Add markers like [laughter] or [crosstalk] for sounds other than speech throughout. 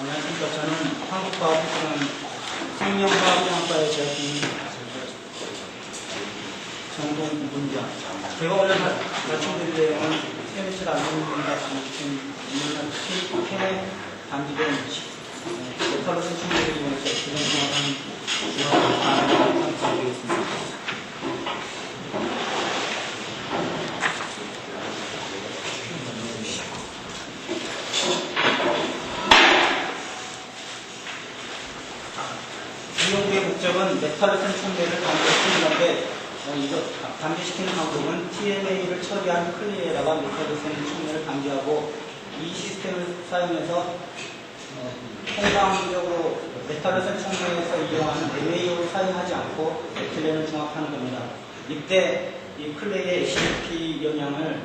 안녕하십니까. 저는 한국과학부는 생명과학공학과에 재학 중인 정동 문장. 제가 오늘 마- 말씀드릴 내용은 세미실 안전입니다. 지금 인문학 K캔에 담기된 메탈로 생충들을 이용해서 기존 중학한 중학교 반응을 드리겠습니다. 이 연구의 목적은 메탈을 쓴 총매를 감지시키는 건데 어, 감지시키는 방법은 TMA를 처리한 클리에다가 쓴 총매를 감지하고 이 시스템을 사용해서 어, 통상적으로 쓴 총매에서 이용하는 MAO를 사용하지 않고 에틸렌을 중합하는 겁니다. 이때 이 클레이의 ACP 영향을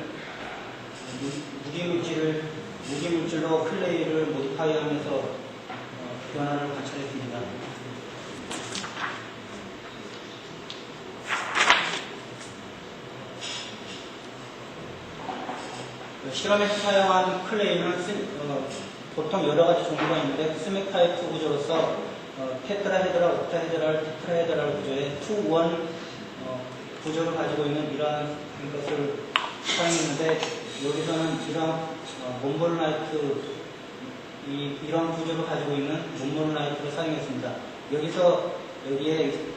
무- 무기물질을 무기물질로 클레이를 모디파이하면서 어, 변화를 관찰했습니다. 그 실험에서 사용한 클레이는 스- 어, 보통 여러 가지 종류가 있는데 타입 구조로서 어, 테트라헤드랄, 옥타헤드랄, 테트라헤드랄 구조의 2, 1 어, 구조를 가지고 있는 이러한 것을 사용했는데 여기서는 이러한 어, 이, 이런 구조를 가지고 있는 몬몰라이트를 사용했습니다. 여기서 여기에 어,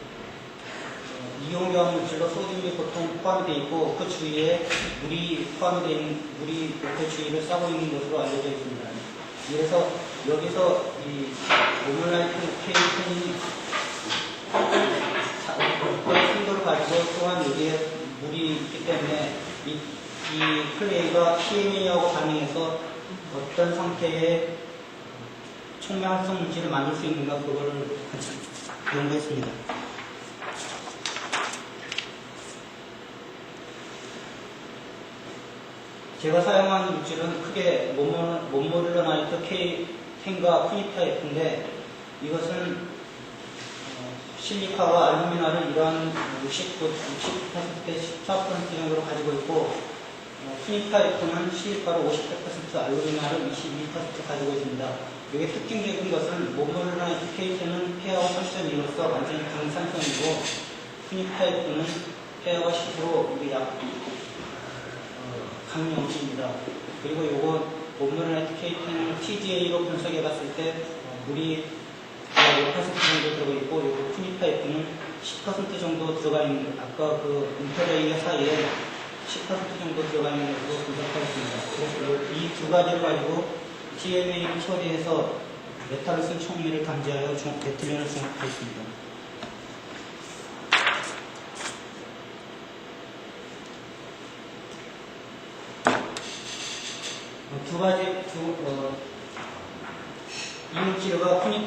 이용경 물질로 소듐이 보통 포함되어 있고 그 주위에 물이 있는 물이 그 주위를 싸고 있는 것으로 알려져 있습니다. 그래서 여기서 이 모몰라이트 케이슨이 어떤 순도를 가지고 또한 여기에 물이 있기 때문에 이, 이 클레이가 TMA하고 반응해서 어떤 상태의 총명성 물질을 만들 수 있는가 그거를 같이 연구했습니다. 제가 사용한 물질은 크게 몬모르나이트 K10과 쿠니타이프인데 이것은 어, 실리카와 알루미나를 이러한 60, 60%대 14% 정도로 가지고 있고 어, 쿠니타이프는 실리카로 58% 알루미나를 22% 가지고 있습니다. 이게 특징적인 것은 몬모르나이트 K10은 폐하와 3.2로서 완전히 강산성이고 쿠니타이프는 폐하와 10으로 이게 약 어, 강염수입니다. 그리고 요거 몬모라이트 케이크는 TGA로 분석해 봤을 때 어, 물이 5% 정도 들어가 있고 요거 푸니파이프는 10% 정도 들어가 있는 아까 그 인터레이어 사이에 10% 정도 들어가 있는 것으로 분석하였습니다. 그래서 이 두 가지를 가지고 TMA를 처리해서 메탈을 쓴 총리를 감지하여 중, 베틀렌을 중합했습니다. 어, 두 가지 두 어,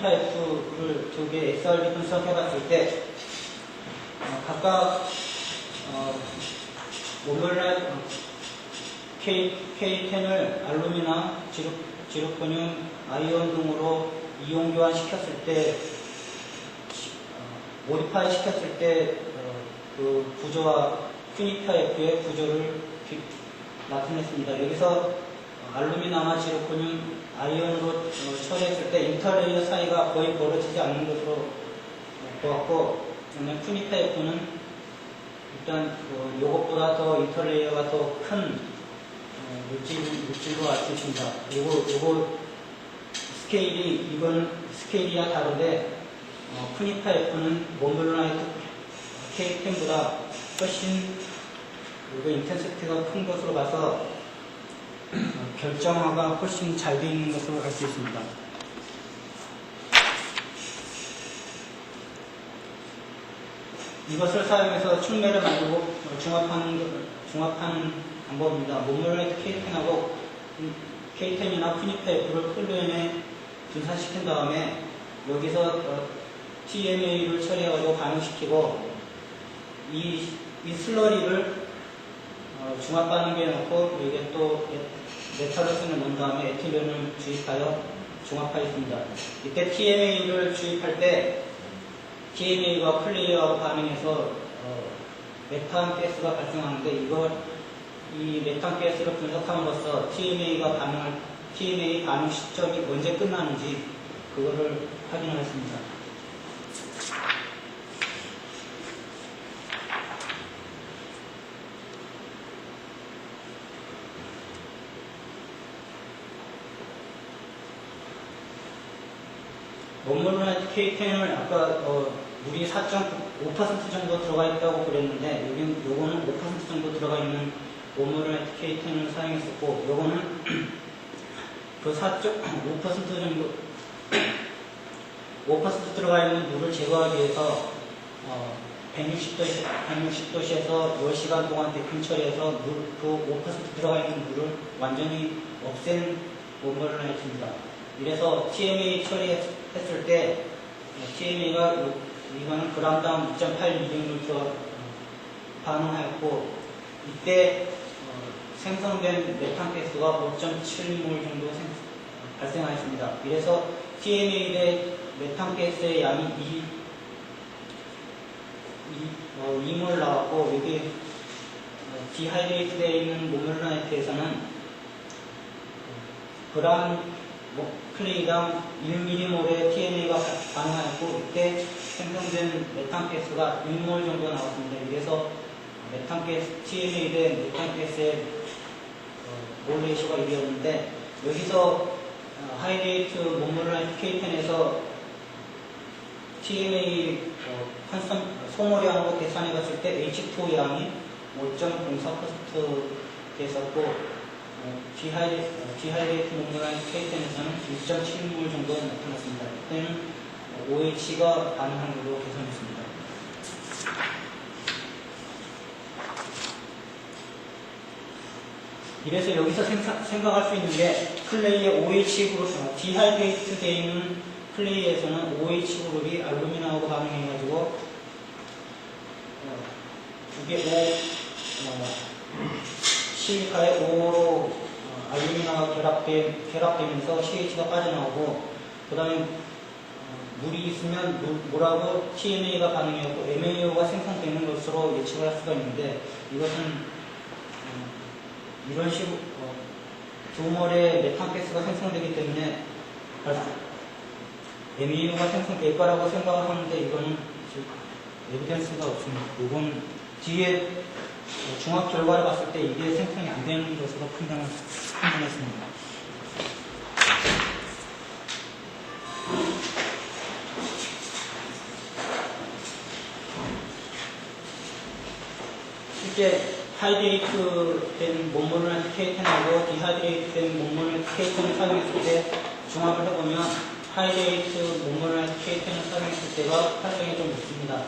푸니파이프를 두개 XRD 분석해봤을 때 어, 각각 어, 모몰라 어, K, K10을 알루미나, 지르, 지르코늄, 아이온 등으로 이온 교환시켰을 때 어, 모디파이 시켰을 때그 구조와 푸니파이프의 구조를 비- 나타냈습니다. 여기서 어, 알루미나나 지르코늄 아이온으로 어, 처리했을 때 인터레이어 사이가 거의 벌어지지 않는 것으로 어, 보았고 그다음에 푸니파이프는 일단 그 요것보다 더 인터레이어가 더 큰 물질, 물질로 있습니다. 그리고 요거 스케일이 이건 스케일이야 다른데 어, 푸니파이프는 몬블라이트 K10보다 훨씬 그리고 인텐시티가 큰 것으로 봐서 어, 결정화가 훨씬 잘 되어 있는 것으로 알 수 있습니다. 이것을 사용해서 충매를 만들고 어, 중합하는, 것- 중합하는 방법입니다. 몬몰라이트 K10하고 K10이나 푸니파이프를 폴루엔에 분산시킨 다음에 여기서 어, TMA를 처리하고 반응시키고 이, 이 슬러리를 어, 중합 반응기에 넣고 여기에 또 에- 쓰는 넣은 다음에 에틸렌을 주입하여 중합하였습니다. 이때 TMA를 주입할 때 TMA가 플레이어하고 반응해서 어, 메탄 가스가 발생하는데 이걸 이 메탄 가스를 분석함으로써 TMA가 반응을 TMA 반응 시점이 언제 끝나는지 그거를 확인하겠습니다. 원물은 K10을 아까 어, 물이 4.5% 정도 들어가 있다고 그랬는데 여기 요거는 5% 정도 들어가 있는 원물을 K10을 사용했었고 요거는 [clears throat] 그 4.5% 정도 5% 들어가 있는 물을 제거하기 위해서 어, 160도시, 160도씨에서 10시간 동안 데핑 처리해서 물, 그 5% 들어가 있는 물을 완전히 없앤 원물을 했습니다. 이래서 TMA 처리 했을 때 TMA가 이거는 그람당 2.8ml 반응하였고 이때 어, 생성된 메탄 가스가 5.7몰 정도 생, 발생하였습니다. 이래서 TMA 대 메탄 가스의 양이 2, 2, 어, 2몰 나왔고 여기 어, 디하이드레이트 되어 있는 모놀라이트에서는 그람 뭐, 클레이당 1mm몰의 TNA가 가능하였고 이때 생성된 메탄가스가 6몰 정도 나왔습니다. 그래서 메탄가스 TNA 대 메탄가스의 어, 몰 레이쇼가 이루어졌는데 여기서 어, 하이레이트 모몰라이트 K10에서 TNA 어, 환선 소모량으로 계산해 봤을 때 H2 양이 5.04% 됐었고 어, 디하이레이트, 어, 디하이레이트 농도라는 K10에서는 1.7몰 정도 나타났습니다. 그때는 OH가 반응한 걸로 계산했습니다. 이래서 여기서 생사- 생각할 수 있는 게 클레이의 OH 그룹, 어, 디하이드레이트 되어 있는 클레이에서는 OH 그룹이 알루미늄하고 반응해가지고 어, 두개 O 어, 실리카의 5로 어, 알루미늄하고 결합되, 결합되면서 CH가 빠져나오고 그 다음에 물이 있으면 물, 물하고 TMA가 반응이었고 MAO가 생성되는 것으로 예측을 할 수가 있는데 이것은 어, 이런 식으로 어, 두 몰의 메탄가스가 생성되기 때문에 MAO가 생성될 거라고 생각을 하는데 이거는 에비던스가 없습니다. 이건 뒤에 어, 중학 결과를 봤을 때 이게 생성이 안 되는 것으로 판단을, 판단했습니다. 실제 하이드레이트 된 몸물을 K10하고 디하이드레이트 된 몸물을 K10을 사용했을 때 종합을 해보면 하이드레이트 몸물을 K10을 사용했을 때가 활성이 좀 높습니다.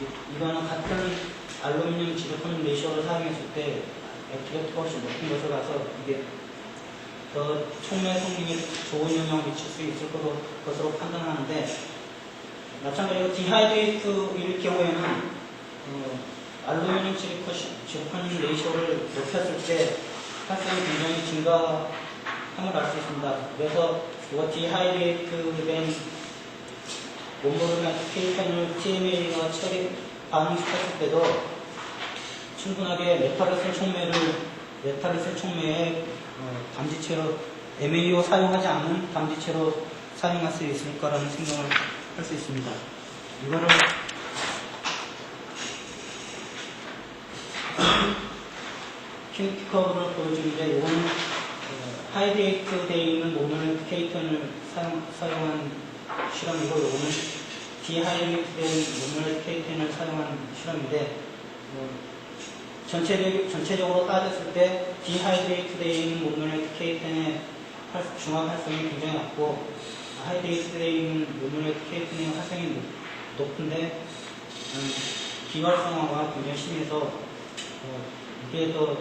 이- 이거는 같은 알루미늄 지르콘 레이쇼를 사용했을 때 액티가 훨씬 높은 것을 봐서 이게 더 촉매 성능에 좋은 영향을 미칠 수 있을 것으로, 판단하는데 마찬가지로 디하이드레이트일 경우에는 어, 알루미늄 지르콘, 지르콘 레이쇼를 높였을 때 활성이 굉장히 증가함을 알 수 있습니다. 그래서 이거 디하이드레이트 된 원모르나 K10을 TMA가 처리 반응시켰을 때도 충분하게 메탈을 촉매를 메탈을 촉매에 어, 담지체로 MAO 사용하지 않는 담지체로 사용할 수 있을 거라는 생각을 할 수 있습니다. 이거를 [clears throat] 큐티커브를 보여주는데 이건 어, 하이드레이트 되어 있는 모노레이트 케이턴을 사용, 사용한 실험이고 이거는 디하이드레이트 된 모노레이트 케이턴을 사용한 실험인데 어, 전체적, 전체적으로 따졌을 때 디하이드레이트 되어 있는 케이턴의 활- 중합 활성이 굉장히 낮고 하이드레이트 되어 있는 모노레이트 케이턴의 활성이 높- 높은데 음, 비활성화가 굉장히 심해서 어, 이게 더 어,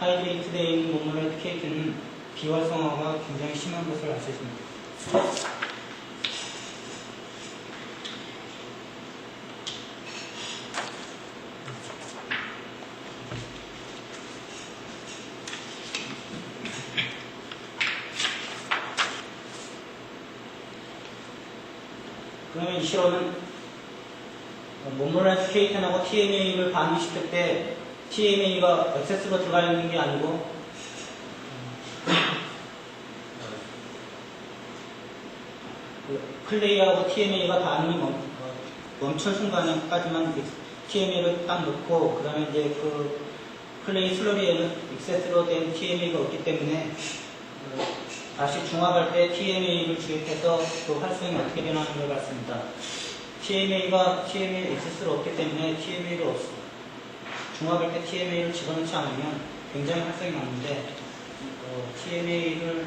하이드레이트 되어 있는 모노레이트 케이크는 비활성화가 굉장히 심한 것을 알 수 있습니다. 시험은 몸모난 스케이탄하고 TMA를 반기시킬 때 TMA가 액세스로 들어가 있는 게 아니고 그 플레이하고 TMA가 반응이 멈, 멈춘 순간까지만 TMA를 딱 놓고 그 다음에 이제 그 플레이 슬러리에는 액세스로 된 TMA가 없기 때문에 다시 중합할 때 TMA를 주입해서 그 활성이 어떻게 변하는지를 봤습니다. TMA가 TMA 액세스가 없기 때문에 TMA를 없, 중합할 때 TMA를 집어넣지 않으면 굉장히 활성이 나는데 어, TMA를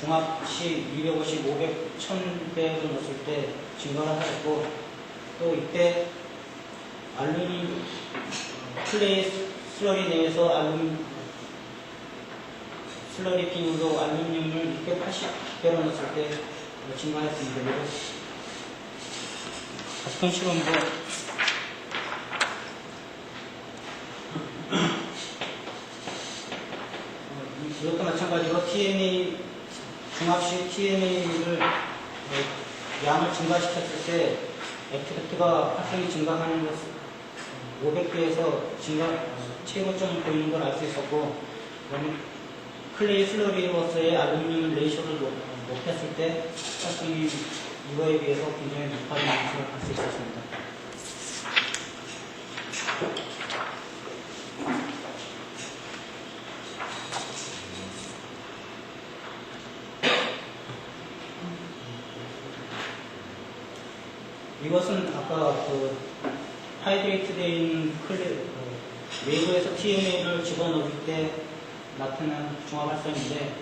중합 시 250, 500, 1000배로 넣었을 때 증가를 하였고 또 이때 알루미늄 어, 클레이 슬러리 내에서 알루미늄 슬러리 비율로 알루미늄을 680배로 넣었을 때 어, 증가했습니다. 가스통 실험도 어, 이것도 마찬가지로 TMA 중합식 TMA를 양을 증가시켰을 때 액티비티가 활성이 증가하는 것 500배에서 증가 어, 최고점을 보이는 걸 알 수 있었고 클레이 슬러리로서의 알루미늄 높, 높였을 때 활성이 이거에 비해서 굉장히 높아진 것을 볼수 있었습니다. 이것은 아까 그 하이드레이트 되 있는 클레, 어, 외부에서 TMA를 집어넣을 때 나타난 중합 활성인데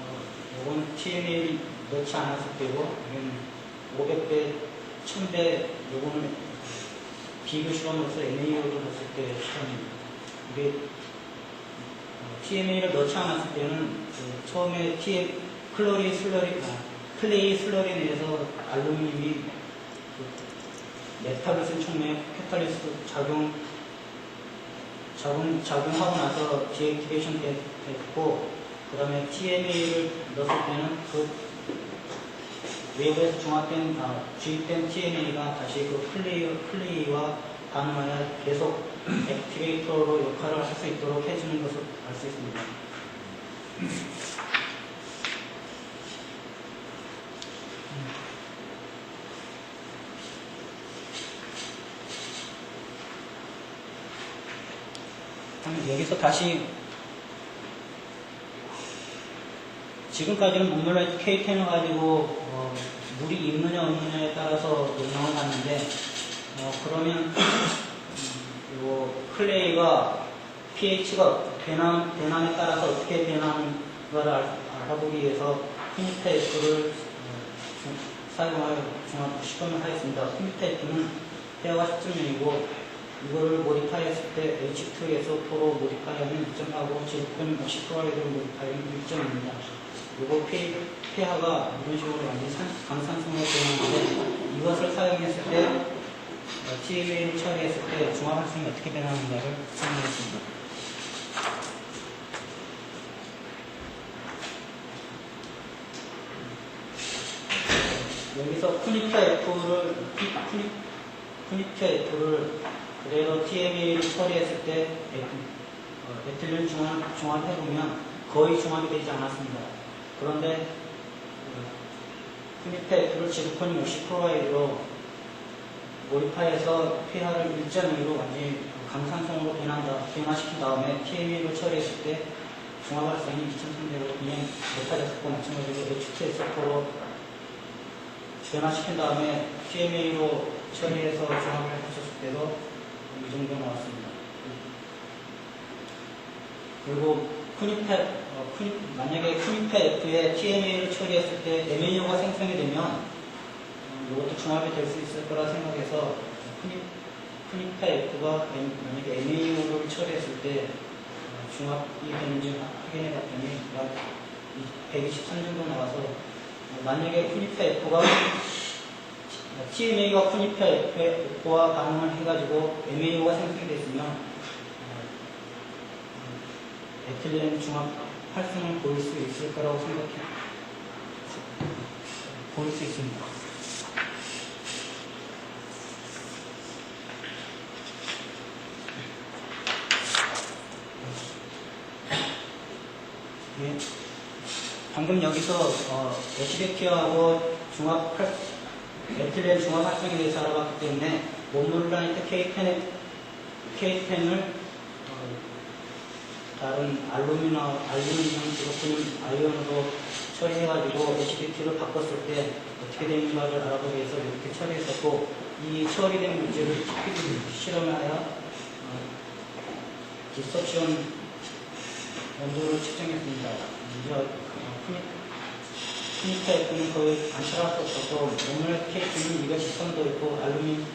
어, 이건 TMA를 넣지 않았을 때고 이건 500배, 1000배 요거는 비교 실험으로서 NAO를 넣었을 때 실험입니다. 이게 어, TMA를 넣지 않았을 때는 그 처음에 TM, 클로리 슬러리, 아, 클레이 슬러리 내에서 알루미늄이 그 메탈을 쓴 촉매 캐탈리스트 작용 작용, 작용하고 나서 디액티베이션 됐고 그 다음에 TMA를 넣었을 때는 그 외부에서 중합된 아, 주입된 TMA가 다시 그 플레이, 플레이와 반응하여 계속 액티베이터로 역할을 할 수 있도록 해주는 것을 알 수 있습니다. 그럼 여기서 다시 지금까지는 몬몰라이트 K10을 가지고 어, 물이 있느냐 없느냐에 따라서 영향을 받는데 어, 그러면 음, [clears throat] 요 클레이가 pH가 변함, 변함에 따라서 어떻게 변하는 걸 알- 알아보기 위해서 F를 어, 사용하여 종합 시험을 하였습니다. F는 페어가 10점이고 이거를 모디파이했을 때 H2에서 포로 모디파이하면 2점하고 지금 50%를 모디파이하면 1점입니다. 이거 폐, 폐하가 이런 식으로 산, 강산성으로 변하는데 이것을 사용했을 때 어, TMA를 처리했을 때 중화활성이 어떻게 변하는가를 설명했습니다. 여기서 쿠니타 F를 쿠니, 쿠니타 F를 그대로 TMA를 처리했을 때 어, 에틸린 중합, 중합해보면 거의 중합이 되지 않았습니다. 그런데 쿠니타 F를 지르코늄 50%로 모리파에서 pH를 1.2로 완전히 강산성으로 변한다, 변화시킨 다음에 TMA를 처리했을 때 중화발성이 2300으로 그냥 높아졌고 마찬가지로 H2SO로 변화시킨 다음에 TMA로 처리해서 중합을 했었을 때도 이 정도 나왔습니다. 그리고 쿠니페, 어, 쿠니, 만약에 쿠니페 F에 TMA를 처리했을 때 MNU가 생성이 되면 어, 이것도 중합이 될 수 있을 거라 생각해서 쿠니, 쿠니페 F가 만약에 MNU를 처리했을 때 어, 중합이 되는지 확인해 봤더니 약 123 정도 나와서 어, 만약에 쿠니페 F가 TMA가 쿠니페 F와 반응을 해가지고 MAU가 생성이 됐으면 어, 에틸렌 중합 활성을 보일 수 있을 거라고 생각해 보일 수 있습니다. 예. 방금 여기서 어, 에시베키하고 중합 활- 에틸렌 중합 활성에 대해서 알아봤기 때문에 몬몰라이트 K10의 K10을 어, 다른 알루미나 알루미늄 지로코늄 아이온으로 처리해가지고 에시베키를 바꿨을 때 어떻게 되는가를 알아보기 위해서 이렇게 처리했었고 이 처리된 물질을 스피드 실험하여 어, 디스토션 온도를 측정했습니다. 이제 어, 피니타이프는 거의 안타할 수 없었고 오늘 케이크는 213도 있고 알루민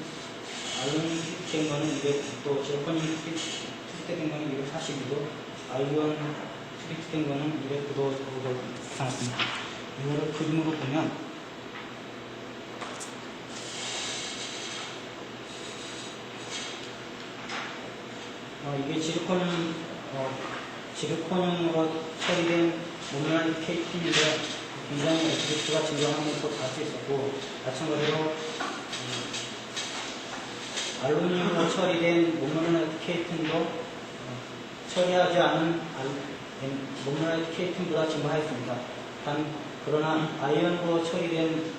알루민 된 거는 200도, 제로코닌 스피트된 거는 242도, 아이온 스피트된 거는 209도 정도 나타났습니다. 이거를 그림으로 보면 어, 이게 지르코늄, 어, 지르코늄으로 처리된 모노라이트 케이크인데 굉장히 에스베스가 증가하는 것도 볼 수 있었고 마찬가지로 음, 알루미늄으로 처리된 케이크도 어, 처리하지 않은 모노라이트 케이크보다 증가했습니다. 단 그러나 아이언으로 처리된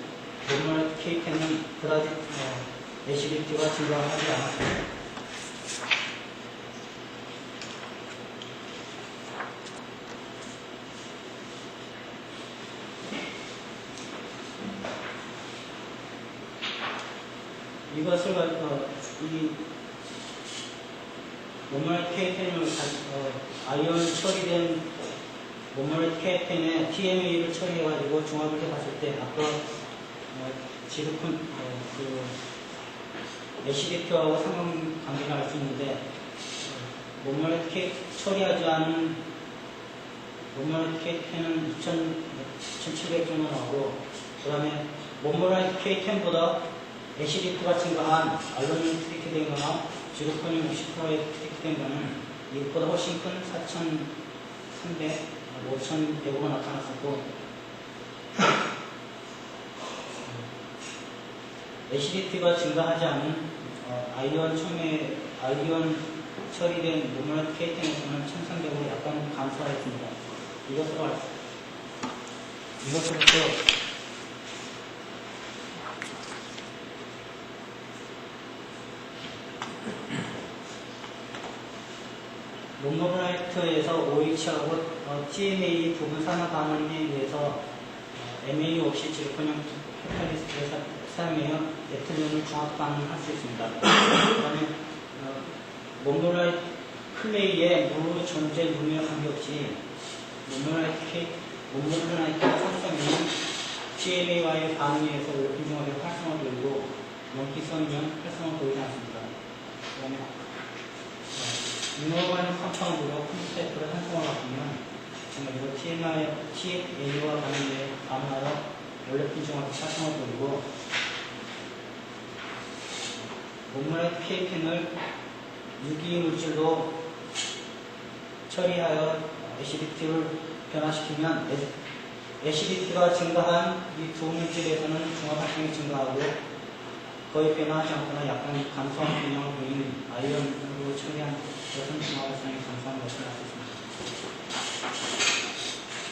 모노라이트 케이크는 그다지 어, 에시비티가 증가하지 않았습니다. 이것을 가지고 이 모멀 케이펜을 어, 아이언 처리된 모멀 케이펜에 TMA를 처리해가지고 종합을 해봤을 때 아까 어, 지르콘 어, 그 에시디표하고 상관관계를 알 수 있는데 어, 모멀 케 처리하지 않은 모멀 케이펜은 2,700 정도 나오고 그 다음에 모멀 케이펜보다 에시디프가 증가한 알루미늄 트리트된 거나 지로코늄 50%의 트리트된 거는 이것보다 훨씬 큰 4,300, 5,100으로 나타났었고 에시디티가 증가하지 않은 어, 아이언 첨에 아이언 처리된 모노라 케이팅에서는 1,300으로 약간 감소하였습니다. 이것으로 알- 이것으로서 롱노브라이트에서 OH하고 어, TMA 부분 산화 반응에 의해서 어, MA 없이 지르코늄 캐탈리스트를 사- 사용하여 에틸렌을 중합 반응할 수 있습니다. 그다음에 어, 롱노라이트 클레이에 물 존재 물에 관계없이 롱노라이트 케 롱노브라이트가 산성에는 TMA와의 반응에 의해서 올레핀 중합의 활성화 돌리고 원기성이면 활성화 보이지 않습니다. 그다음에 인호관의 컴파운드로 컴스테이프를 한성을 바꾸면 정말 이거 TMI, TMA와 관련된 반응하여 원래핀 중합의 활성화 돌리고 몸물의 PA펜을 유기 물질로 처리하여 에시디티를 변화시키면 에- 에시디티가 증가한 이 두 물질에서는 중화 활성이 증가하고 거의 변화하지 않거나 약간 감소한 균형을 보이는 아이언으로 처리한 것은 중화 활성이 감소한 것을 알 수 있습니다.